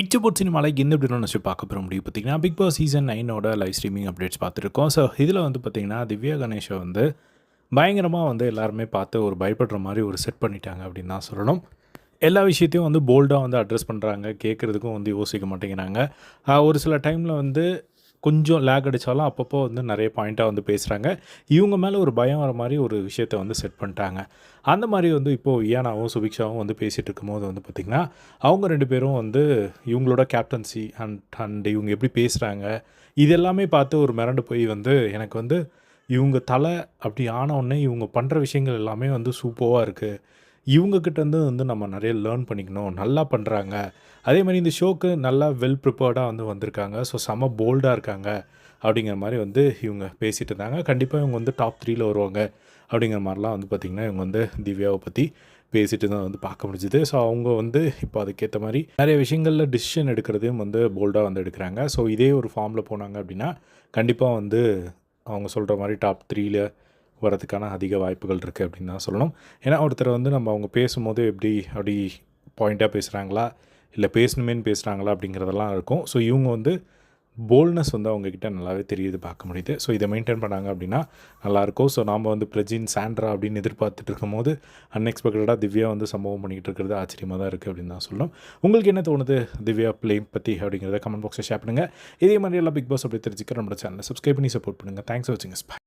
It's boat சினிமாவில் என்ன அப்படின்னு நினச்சி பார்க்க போகிற முடியும் பார்த்தீங்கன்னா பிக் பாஸ் சீசன் நைனோட லைவ் ஸ்ட்ரீமிங் அப்டேட்ஸ் பார்த்துருக்கோம். ஸோ இதில் வந்து பார்த்தீங்கன்னா திவ்யா கணேஷை வந்து பயங்கரமாக வந்து எல்லாருமே பார்த்து ஒரு பயப்படுற மாதிரி ஒரு செட் பண்ணிட்டாங்க அப்படின்னு தான் சொல்லணும். எல்லா விஷயத்தையும் வந்து போல்டாக வந்து அட்ரஸ் பண்ணுறாங்க கேட்குறதுக்கும் வந்து யோசிக்க மாட்டேங்கிறாங்க. ஒரு சில டைமில் வந்து கொஞ்சம் லேக் அடித்தாலும் அப்பப்போ வந்து நிறைய பாயிண்ட்டாக வந்து பேசுகிறாங்க இவங்க மேலே ஒரு பயம் வர மாதிரி ஒரு விஷயத்த வந்து செட் பண்ணிட்டாங்க. அந்த மாதிரி வந்து இப்போது இயானாவும் சுபிக்ஷாவும் வந்து பேசிகிட்டு இருக்கும்போது வந்து பார்த்திங்கன்னா அவங்க ரெண்டு பேரும் வந்து இவங்களோட கேப்டன்சி அண்ட் அண்ட் இவங்க எப்படி பேசுகிறாங்க இது எல்லாமே பார்த்து ஒரு மிரண்டு போய் வந்து எனக்கு வந்து இவங்க தலை அப்படி ஆனவுடனே இவங்க பண்ணுற விஷயங்கள் எல்லாமே வந்து சூப்பராக இருக்குது இவங்கக்கிட்டேருந்து வந்து நம்ம நிறைய லேர்ன் பண்ணிக்கணும். நல்லா பண்ணுறாங்க அதே மாதிரி இந்த ஷோக்கு நல்லா வெல் ப்ரிப்பேர்டாக வந்து வந்திருக்காங்க. ஸோ செம போல்டாக இருக்காங்க. அப்படிங்கிற மாதிரி வந்து இவங்க பேசிகிட்டு இருந்தாங்க. கண்டிப்பாக இவங்க வந்து டாப் த்ரீயில் வருவாங்க. அப்படிங்கிற மாதிரிலாம் வந்து பார்த்திங்கன்னா இவங்க வந்து திவ்யாவை பற்றி பேசிட்டு தான் வந்து பார்க்க முடிஞ்சுது. ஸோ அவங்க வந்து இப்போ அதுக்கேற்ற மாதிரி நிறைய விஷயங்களில் டிசிஷன் எடுக்கிறதையும் வந்து போல்டாக வந்து எடுக்கிறாங்க. ஸோ இதே ஒரு ஃபார்மில் போனாங்க அப்படின்னா கண்டிப்பாக வந்து அவங்க சொல்கிற மாதிரி டாப் த்ரீயில் வரதுக்கான அதிக வாய்ப்புகள் இருக்குது அப்படின்னு தான் சொல்லணும். ஏன்னா ஒருத்தர் வந்து நம்ம அவங்க பேசும்போது எப்படி அப்படி பாயிண்ட்டாக பேசுகிறாங்களா இல்லை பேசணுமேனு பேசுகிறாங்களா அப்படிங்கிறதெல்லாம் இருக்கும். ஸோ இவங்க வந்து போல்ட்னஸ் வந்து அவங்கக்கிட்ட நல்லாவே தெரியுது பார்க்க முடியுது. ஸோ இதை மெயின்டைன் பண்ணாங்க அப்படின்னா நல்லாயிருக்கும். ஸோ நாம் வந்து பிரஜின் சாண்ட்ரா அப்படின்னு எதிர்பார்த்துட்டு இருக்கும்போது அன்எக்ஸ்பெக்டடாக திவ்யா வந்து சம்பவம் பண்ணிக்கிட்டு இருக்கிறது ஆச்சரியமாக தான் இருக்குது அப்படின்னு தான் சொல்லணும். உங்களுக்கு என்ன தோணுது? திவ்யா ப்ளே பற்றி அப்படிங்கிறத கமெண்ட் பாக்ஸில் ஷேர் பண்ணுங்கள் இதே மாதிரி எல்லாம் பிக் பாஸ் அப்படி தெரிஞ்சுக்க நம்மளோட சேனலை சப்ஸ்கிரைப் பண்ணி சப்போர்ட் பண்ணுங்கள் தேங்க்ஸ் ஃபார் வாட்சிங்